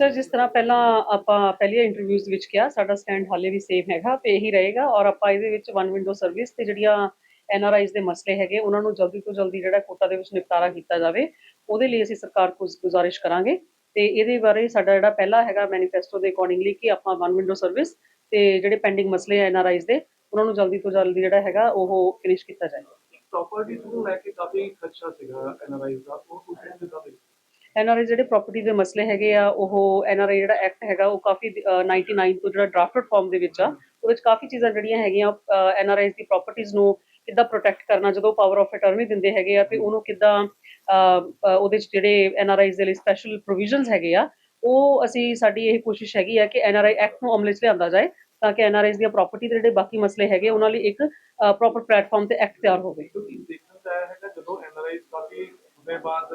Sir, ਜਿਸ ਤਰ੍ਹਾਂ ਪਹਿਲਾਂ ਆਪਾਂ ਪਹਿਲੀਆਂ ਇੰਟਰਵਿਊਜ਼ ਵਿੱਚ ਕਿਹਾ, ਸਾਡਾ ਸਟੈਂਡ ਹਾਲੇ ਵੀ ਸੇਮ ਹੈਗਾ, ਤੇ ਇਹੀ ਰਹੇਗਾ ਔਰ ਆਪਾਂ ਇਹਦੇ ਵਿੱਚ ਵਨ ਵਿੰਡੋ ਸਰਵਿਸ ਤੇ ਜਿਹੜੀਆਂ ਐਨ ਆਰ ਆਈਜ਼ ਦੇ ਮਸਲੇ ਹੈਗੇ, ਉਹਨਾਂ ਨੂੰ ਜਲਦੀ ਤੋਂ ਜਲਦੀ ਜਿਹੜਾ ਕੋਟਾ ਦੇ ਵਿੱਚ ਨਿਪਟਾਰਾ ਕੀਤਾ ਜਾਵੇ, ਉਹਦੇ ਲਈ ਅਸੀਂ ਸਰਕਾਰ ਕੋਲ ਗੁਜ਼ਾਰਿਸ਼ ਕਰਾਂਗੇ ਤੇ ਇਹਦੇ ਬਾਰੇ ਸਾਡਾ ਜਿਹੜਾ ਪਹਿਲਾ ਹੈਗਾ ਮੈਨੀਫੈਸਟੋ ਦੇ ਅਕੋਰਡਿੰਗਲੀ ਕਿ ਆਪਾਂ ਵਨ ਵਿੰਡੋ ਸਰਵਿਸ ਤੇ ਜਿਹੜੇ ਪੈਂਡਿੰਗ ਮਸਲੇ ਐਨ ਆਰ ਆਈਜ਼ ਦੇ, ਉਹਨਾਂ ਨੂੰ ਜਲਦੀ ਤੋਂ ਜਲਦੀ ਜਿਹੜਾ ਹੈਗਾ ਉਹ ਫਿਨਿਸ਼ ਕੀਤਾ ਜਾਏਗਾ ਪ੍ਰਾਪਰਟੀਜ਼ ਨੂੰ ਲੈ ਕੇ ਕਾਫੀ ਖਦਸ਼ਾ ਸੀਗਾ ਐਨਆਰਆਈਜ਼ ਦਾ, ਉਹ ਉਸ ਟਾਈਮ ਕਿਦਾਂ ਐਨਆਰਆਈ ਜਿਹੜੇ ਪ੍ਰਾਪਰਟੀ ਦੇ ਮਸਲੇ ਹੈਗੇ ਆ ਉਹ ਐਨਆਰਆਈ ਜਿਹੜਾ ਐਕਟ ਹੈਗਾ ਉਹ ਕਾਫੀ ਅਹ, 99 ਤੋਂ ਜਿਹੜਾ ਡਰਾਫਟਡ ਫਾਰਮ ਦੇ ਵਿੱਚ ਆ ਉਹਦੇ ਵਿੱਚ ਕਾਫੀ ਚੀਜ਼ਾਂ ਜਿਹੜੀਆਂ ਹੈਗੀਆਂ ਐਨਆਰਆਈਜ਼ ਦੀ ਪ੍ਰਾਪਰਟੀਆਂ ਨੂੰ ਕਿੱਦਾਂ ਪ੍ਰੋਟੈਕਟ ਕਰਨਾ ਜਦੋਂ ਪਾਵਰ ਆਫ ਅਟਾਰਨੀ ਦਿੰਦੇ ਹੈਗੇ ਆ ਤੇ ਉਹਨੂੰ ਕਿੱਦਾਂ ਉਹਦੇ ਵਿੱਚ ਜਿਹੜੇ ਐਨਆਰਆਈਜ਼ ਦੇ ਲਈ ਸਪੈਸ਼ਲ ਪ੍ਰੋਵੀਜ਼ਨਸ ਹੈਗੇ ਆ ਉਹ ਅਸੀਂ ਸਾਡੀ ਇਹ ਕੋਸ਼ਿਸ਼ ਹੈਗੀ ਆ ਕਿ ਐਨਆਰਆਈ ਐਕਟ ਨੂੰ ਅਮਲ 'ਚ ਲਿਆਂਦਾ ਜਾਏ ਤਾਂ ਕਿ ਐਨਆਰਆਈਜ਼ ਦੀਆਂ ਪ੍ਰਾਪਰਟੀ ਦੇ ਜਿਹੜੇ ਬਾਕੀ ਮਸਲੇ ਹੈਗੇ ਉਹਨਾਂ ਲਈ ਇੱਕ ਪ੍ਰੋਪਰ ਪਲੇਟਫਾਰਮ ਤੇ ਐਕਟ ਤਿਆਰ ਹੋਵੇ। ਦੇਖਣ ਆਇਆ ਹੈਗਾ ਜਦੋਂ ਐਨਆਰਆਈਜ਼ ਕਾਫੀ ਸਮੇਂ ਬਾਅਦ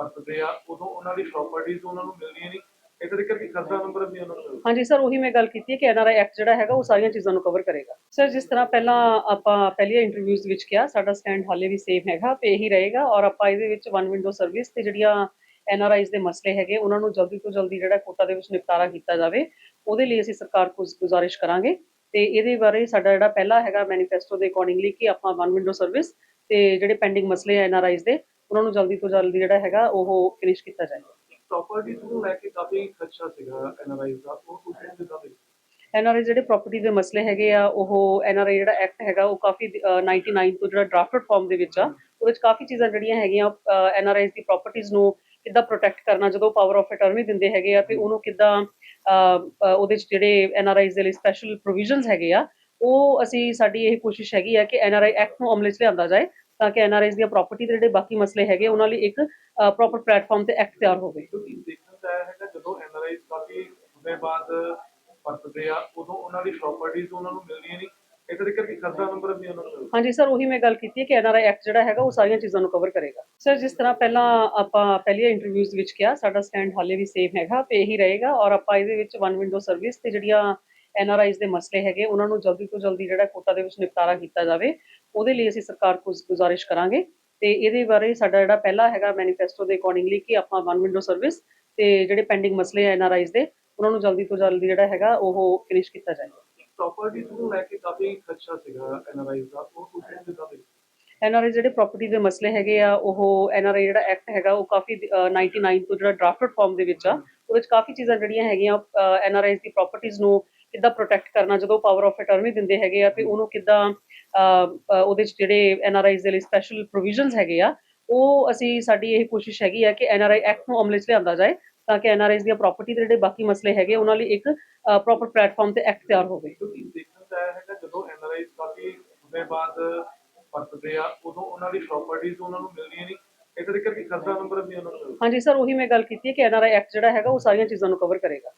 ਵਰਤਦੇ ਆ, ਉਦੋਂ ਉਹਨਾਂ ਦੀ ਪ੍ਰਾਪਰਟੀਜ਼ ਉਹਨਾਂ ਨੂੰ ਮਿਲਦੀਆਂ ਨਹੀਂ। ਇੱਕ ਤਰੀਕੇ ਦੀ ਖਸਰਾ ਨੰਬਰ ਵੀ ਉਹਨਾਂ ਨੂੰ ਹਾਂਜੀ ਸਰ, ਉਹੀ ਮੈਂ ਗੱਲ ਕੀਤੀ ਹੈ ਕਿ ਐਨਆਰਆਈ ਐਕਟ ਜਿਹੜਾ ਹੈਗਾ, ਉਹ ਸਾਰੀਆਂ ਚੀਜ਼ਾਂ ਨੂੰ ਕਵਰ ਕਰੇਗਾ। ਸਰ, ਜਿਸ ਤਰ੍ਹਾਂ ਪਹਿਲਾਂ ਆਪਾਂ ਪਹਿਲੀਆਂ ਇੰਟਰਵਿਊਜ਼ ਵਿੱਚ ਕਿਹਾ, ਸਾਡਾ ਸਟੈਂਡ ਹਾਲੇ ਵੀ ਸੇਮ ਹੈਗਾ ਤੇ ਇਹੀ ਰਹੇਗਾ ਔਰ ਆਪਾਂ ਇਹਦੇ ਵਿੱਚ ਵਨ ਵਿੰਡੋ ਸਰਵਿਸ ਤੇ ਜਿਹੜੀਆਂ ਐਨਆਰਆਈਜ਼ ਦੇ ਮਸਲੇ ਹੈਗੇ, ਉਹਨਾਂ ਨੂੰ ਜਲਦੀ ਤੋਂ ਜਲਦੀ ਜਿਹੜਾ ਕੋਟਾ ਦੇ ਵਿੱਚ ਨਿਪਟਾਰਾ ਕੀਤਾ ਜਾਵੇ, ਉਹਦੇ ਲਈ ਅਸੀਂ ਸਰਕਾਰ ਕੋਲ ਗੁਜ਼ਾਰਿਸ਼ ਕਰਾਂਗੇ ਤੇ ਇਹਦੇ ਬਾਰੇ ਸਾਡਾ ਜਿਹੜਾ ਪਹਿਲਾ ਹੈਗਾ ਮੈਨੀਫੈਸਟੋ ਦੇ ਅਕੋਰਡਿੰਗਲੀ ਕਿ ਆਪਾਂ ਵਨ ਵਿੰਡੋ ਸਰਵਿਸ ਤੇ ਜਿਹੜੇ ਪੈਂਡਿੰਗ ਮਸਲੇ ਐਨਆਰਆਈਜ਼ ਦੇ ਉਹਨਾਂ ਨੂੰ ਜਲਦੀ ਤੋਂ ਜਲਦੀ ਜਿਹੜਾ ਹੈਗਾ ਉਹ ਫਿਨਿਸ਼ ਕੀਤਾ ਜਾਏਗਾ ਪ੍ਰਾਪਰਟੀਜ਼ ਨੂੰ ਲੈ ਕੇ ਕਾਫੀ ਖਦਸ਼ਾ ਸੀਗਾ ਐਨਆਰਆਈਜ਼ ਦਾ ਉਹ ਕਿਦਾਂ ਦੇ ਐਨਆਰਆਈ ਜਿਹੜੇ ਪ੍ਰਾਪਰਟੀ ਦੇ ਮਸਲੇ ਹੈਗੇ ਆ ਉਹ ਐਨਆਰਆਈ ਜਿਹੜਾ ਐਕਟ ਹੈਗਾ ਉਹ ਕਾਫੀ ਅਹ, 99 ਤੋਂ ਜਿਹੜਾ ਡਰਾਫਟਡ ਫਾਰਮ ਦੇ ਵਿੱਚ ਆ ਉਹਦੇ ਵਿੱਚ ਕਾਫੀ ਚੀਜ਼ਾਂ ਜਿਹੜੀਆਂ ਹੈਗੀਆਂ ਐਨਆਰਆਈਜ਼ ਦੀ ਪ੍ਰਾਪਰਟੀਆਂ ਨੂੰ ਕਿੱਦਾਂ ਪ੍ਰੋਟੈਕਟ ਕਰਨਾ ਜਦੋਂ ਪਾਵਰ ਆਫ ਅਟਾਰਨੀ ਦਿੰਦੇ ਹੈਗੇ ਆ ਤੇ ਉਹਨੂੰ ਕਿੱਦਾਂ ਉਹਦੇ ਵਿੱਚ ਜਿਹੜੇ ਐਨਆਰਆਈਜ਼ ਦੇ ਲਈ ਸਪੈਸ਼ਲ ਪ੍ਰੋਵੀਜ਼ਨਸ ਹੈਗੇ ਆ ਉਹ ਅਸੀਂ ਸਾਡੀ ਇਹ ਕੋਸ਼ਿਸ਼ ਹੈਗੀ ਆ ਕਿ ਐਨਆਰਆਈ ਐਕਟ ਨੂੰ ਅਮਲ 'ਚ ਲਿਆਂਦਾ ਜਾਏ ਤਾਂ ਕਿ ਐਨਆਰਆਈਜ਼ ਦੀਆਂ ਪ੍ਰਾਪਰਟੀ ਦੇ ਜਿਹੜੇ ਬਾਕੀ ਮਸਲੇ ਹੈਗੇ ਉਹਨਾਂ ਲਈ ਇੱਕ ਪ੍ਰੋਪਰ ਪਲੇਟਫਾਰਮ ਤੇ ਐਕਟ ਤਿਆਰ ਹੋਵੇ। ਦੇਖਣ ਹੈਗਾ ਜਦੋਂ ਐਨਆਰਆਈਜ਼ ਕਾਫੀ ਸਮੇਂ ਬਾਅਦ ਵਰਤਦੇ ਆ ਉਦੋਂ ਉਹਨਾਂ ਦੀ ਪ੍ਰਾਪਰਟੀਜ਼ ਉਹਨਾਂ ਨੂੰ ਮਿਲਦੀਆਂ ਨਹੀਂ। ਹਾਂਜੀ ਸਰ ਉਹੀ ਮੈਂ ਗੱਲ ਕੀਤੀ ਹੈ ਕਿ ਐਨਆਰਆਈ ਐਕਟ ਜਿਹੜਾ ਹੈਗਾ ਉਹ ਸਾਰੀਆਂ ਚੀਜ਼ਾਂ ਨੂੰ ਕਵਰ ਕਰੇਗਾ। ਸਰ ਜਿਸ ਤਰ੍ਹਾਂ ਪਹਿਲਾਂ ਆਪਾਂ ਪਹਿਲੀਆਂ ਇੰਟਰਵਿਊਜ਼ ਵਿੱਚ ਕਿਹਾ ਸਾਡਾ ਸਟੈਂਡ ਹਾਲੇ ਵੀ ਸੇਮ ਹੈਗਾ ਤੇ ਇਹੀ ਰਹੇਗਾ ਔਰ ਆਪਾਂ ਇਹਦੇ ਵਿੱਚ ਵਨ ਵਿੰਡੋ ਸਰਵਿਸ ਤੇ ਜਿਹੜੀਆਂ ਐਨਆਰਆਈਜ਼ ਦੇ ਮਸਲੇ ਹੈਗੇ ਉਹਨਾਂ ਨੂੰ ਜਲਦੀ ਤੋਂ ਜਲਦੀ ਜਿਹੜਾ ਕੋਟਾ ਦੇ ਵਿੱਚ ਨਿਪਟਾਰਾ ਕੀਤਾ ਜਾਵੇ। ਉਹਦੇ ਲਈ ਅਸੀਂ ਸਰਕਾਰ ਕੋਲ ਗੁਜ਼ਾਰਿਸ਼ ਕਰਾਂਗੇ ਤੇ ਇਹਦੇ ਬਾਰੇ ਸਾਡਾ ਜਿਹੜਾ ਪਹਿਲਾ ਹੈਗਾ ਮੈਨੀਫੈਸਟੋ ਦੇ ਅਕੋਰਡਿੰਗਲੀ ਕਿ ਆਪਾਂ ਵਨ ਵਿੰਡੋ ਸਰਵਿਸ ਤੇ ਜਿਹੜੇ ਪੈਂਡਿੰਗ ਮਸਲੇ ਐਨਆਰਆਈਜ਼ ਦੇ ਉਹਨਾਂ ਨੂੰ ਜਲਦੀ ਤੋਂ ਜਲਦੀ ਜਿਹੜਾ ਹੈਗਾ ਉਹ ਫਿਨਿਸ਼ ਕੀਤਾ ਜਾਏਗਾ ਪ੍ਰਾਪਰਟੀਜ਼ ਨੂੰ ਲੈ ਕੇ ਕਾਫੀ ਖਦਸ਼ਾ ਸੀਗਾ ਐਨਆਰਆਈਜ਼ ਦਾ ਉਹ ਕਿਦਾਂ ਦੇ ਐਨਆਰਆਈ ਜਿਹੜੇ ਪ੍ਰਾਪਰਟੀ ਦੇ ਮਸਲੇ ਹੈਗੇ ਆ ਉਹ ਐਨਆਰਆਈ ਜਿਹੜਾ ਐਕਟ ਹੈਗਾ ਉਹ ਕਾਫੀ ਅਹ, 99 ਤੋਂ ਜਿਹੜਾ ਡਰਾਫਟਡ ਫਾਰਮ ਦੇ ਵਿੱਚ ਆ ਉਹਦੇ ਵਿੱਚ ਕਾਫੀ ਚੀਜ਼ਾਂ ਜਿਹੜੀਆਂ ਹੈਗੀਆਂ ਐਨਆਰਆਈਜ਼ ਦੀ ਪ੍ਰਾਪਰਟੀਆਂ ਨੂੰ ਕਿੱਦਾਂ ਪ੍ਰੋਟੈਕਟ ਕਰਨਾ ਜਦੋਂ ਪਾਵਰ ਆਫ ਅਟਾਰਨੀ ਦਿੰਦੇ ਹੈਗੇ ਆ ਤੇ ਉਹਨੂੰ ਕਿੱਦਾਂ ਉਹਦੇ ਵਿੱਚ ਜਿਹੜੇ ਐਨਆਰਆਈਜ਼ ਦੇ ਲਈ ਸਪੈਸ਼ਲ ਪ੍ਰੋਵੀਜ਼ਨਸ ਹੈਗੇ ਆ ਉਹ ਅਸੀਂ ਸਾਡੀ ਇਹ ਕੋਸ਼ਿਸ਼ ਹੈਗੀ ਆ ਕਿ ਐਨਆਰਆਈ ਐਕਟ ਨੂੰ ਅਮਲ 'ਚ ਲਿਆਂਦਾ ਜਾਏ ਤਾਂ ਕਿ ਐਨਆਰਆਈਜ਼ ਦੀਆਂ ਪ੍ਰਾਪਰਟੀ ਦੇ ਜਿਹੜੇ ਬਾਕੀ ਮਸਲੇ ਹੈਗੇ ਉਹਨਾਂ ਲਈ ਇੱਕ ਪ੍ਰੋਪਰ ਪਲੇਟਫਾਰਮ ਤੇ ਐਕਟ ਤਿਆਰ ਹੋਵੇ। ਕਿਉਂਕਿ ਦੇਖਣ ਚ ਆਇਆ ਹੈਗਾ ਜਦੋਂ ਐਨਆਰਆਈਜ਼ ਕਾਫੀ ਸਮੇਂ ਬਾਅਦ ਵਰਤਦੇ ਆ ਉਦੋਂ ਉਹਨਾਂ ਦੀ ਪ੍ਰਾਪਰਟੀਜ਼ ਉਹਨਾਂ ਨੂੰ ਮਿਲਦੀਆਂ ਨਹੀਂ। ਇੱਕ ਤਰੀਕੇ ਦੀ ਖਸਰਾ ਨੰਬਰ ਵੀ ਉਹਨਾਂ ਨੂੰ ਹਾਂਜੀ ਸਰ ਉਹੀ ਮੈਂ ਗੱਲ ਕੀਤੀ ਹੈ ਕਿ ਐਨਆਰਆਈ ਐਕਟ ਜਿਹੜਾ ਹੈਗਾ ਉਹ ਸਾਰੀਆਂ ਚੀਜ਼ਾਂ ਨੂੰ ਕਵਰ ਕਰੇਗਾ।